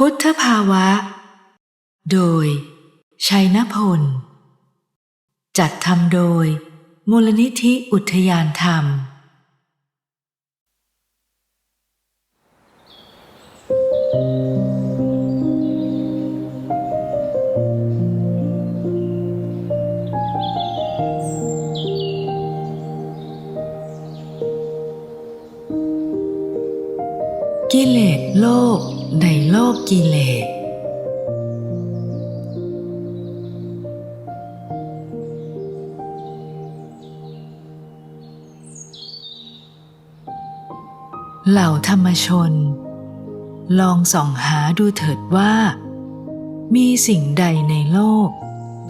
พุทธภาวะ โดย ชัยนพล จัดทำโดย มูลนิธิอุทยานธรรม กิเลสโลก ในโลกกิเลส เหล่าธรรมชน ลองส่องหาดูเถิดว่า มีสิ่งใดในโลก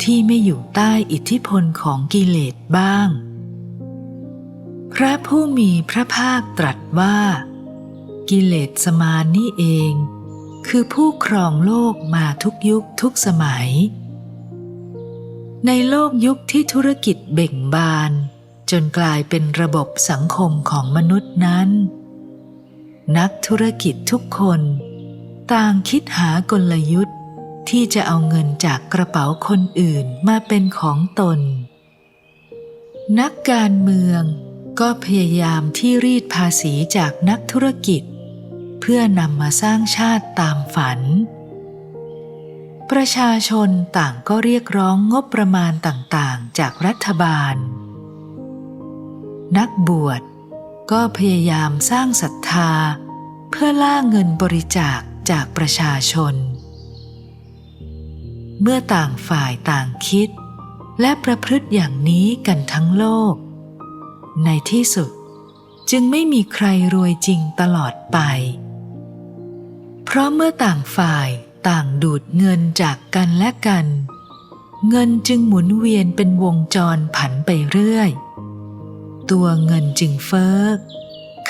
ที่ไม่อยู่ใต้อิทธิพลของกิเลสบ้าง พระผู้มีพระภาคตรัสว่า กิเลสสมานนี่เอง คือผู้ครองโลกมาทุกยุคทุกสมัย ในโลกยุคที่ธุรกิจเบ่งบาน จนกลายเป็นระบบสังคมของมนุษย์นั้น นักธุรกิจทุกคน ต่างคิดหากลยุทธ์ที่จะเอาเงินจากกระเป๋าคนอื่นมาเป็นของตน นักการเมืองก็พยายามที่รีดภาษีจากนักธุรกิจ พื่อนำมาสร้างชาติตามฝัน ประชาชนต่างก็เรียกร้องงบประมาณต่างๆ จากรัฐบาล นักบวชก็พยายามสร้างศรัทธา เพื่อล่าเงินบริจาคจากประชาชน เมื่อต่างฝ่ายต่างคิด และประพฤติอย่างนี้กันทั้งโลก ในที่สุดจึงไม่มีใครรวยจริงตลอดไป ราะเมื่อต่างฝ่ายต่างดูดเงินจากกันและกัน เงินจึงหมุนเวียนเป็นวงจรผันไปเรื่อย ตัวเงินจึงเฟ้อ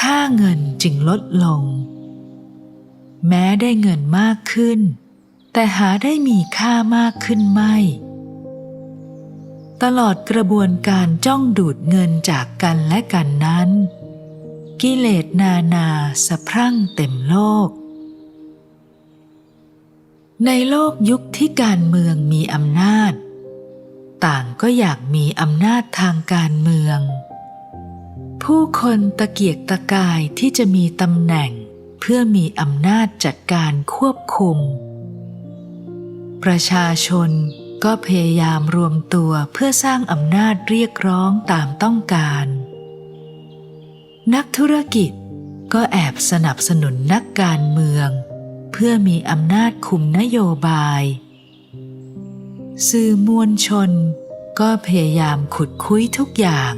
ค่าเงินจึงลดลง แม้ได้เงินมากขึ้น แต่หาได้มีค่ามากขึ้นไม่ ตลอดกระบวนการจ้องดูดเงินจากกันและกันนั้น กิเลสนานาสะพรั่งเต็มโลก ในโลกยุคที่การเมืองมีอำนาจ ต่างก็อยากมีอำนาจทางการเมือง ผู้คนตะเกียกตะกายที่จะมีตำแหน่งเพื่อมีอำนาจจัดการควบคุม ประชาชนก็พยายามรวมตัวเพื่อสร้างอำนาจเรียกร้องตามต้องการ นักธุรกิจก็แอบสนับสนุนนักการเมือง เพื่อมีอำนาจคุมนโยบาย สื่อมวลชนก็พยายามขุดคุ้ยทุกอย่าง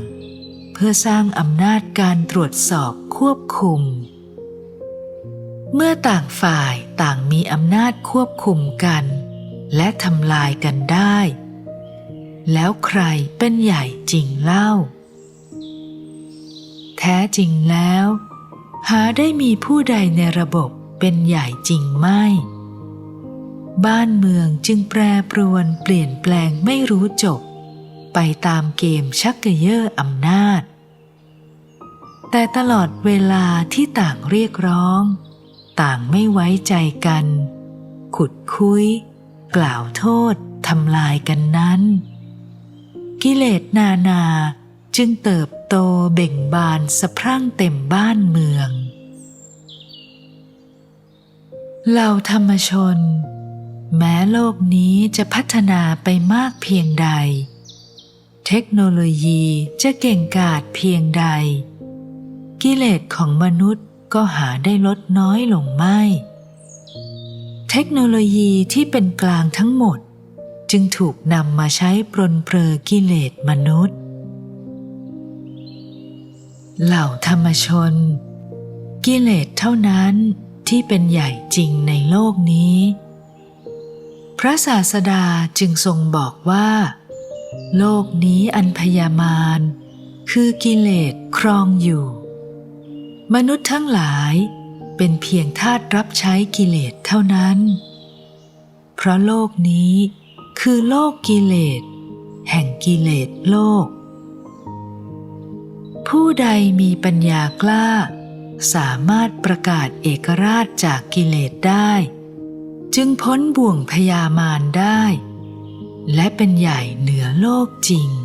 เพื่อสร้างอำนาจการตรวจสอบควบคุม เมื่อต่างฝ่ายต่างมีอำนาจควบคุมกัน และทำลายกันได้ แล้วใครเป็นใหญ่จริงเล่า แท้จริงแล้ว หาได้มีผู้ใดในระบบ เป็นใหญ่จริงไม่ บ้านเมืองจึงแปรปรวนเปลี่ยนแปลงไม่รู้จบ ไปตามเกมชักกระเยอะอำนาจ แต่ตลอดเวลาที่ต่างเรียกร้อง ต่างไม่ไว้ใจกัน ขุดคุย กล่าวโทษทำลายกันนั้น กิเลสนานาจึงเติบโตเบ่งบานสะพรั่งเต็มบ้านเมือง เหล่าธรรมชน แม้โลกนี้จะพัฒนาไปมากเพียงใด เทคโนโลยีจะเก่งกาจเพียงใด กิเลสของมนุษย์ก็หาได้ลดน้อยลงไม่ เทคโนโลยีที่เป็นกลางทั้งหมด จึงถูกนำมาใช้ปรนเปรอกิเลสมนุษย์ เหล่าธรรมชน กิเลสเท่านั้น ที่เป็นใหญ่จริงในโลกนี้ พระศาสดาจึงทรงบอกว่า โลกนี้อันพยามารคือกิเลสครองอยู่ มนุษย์ทั้งหลายเป็นเพียงทาสรับใช้กิเลสเท่านั้น เพราะโลกนี้คือโลกกิเลส แห่งกิเลสโลก ผู้ใดมีปัญญากล้า สามารถประกาศเอกราชจากกิเลสได้ จึงพ้นบ่วงพยามารได้ และเป็นใหญ่เหนือโลกจริง「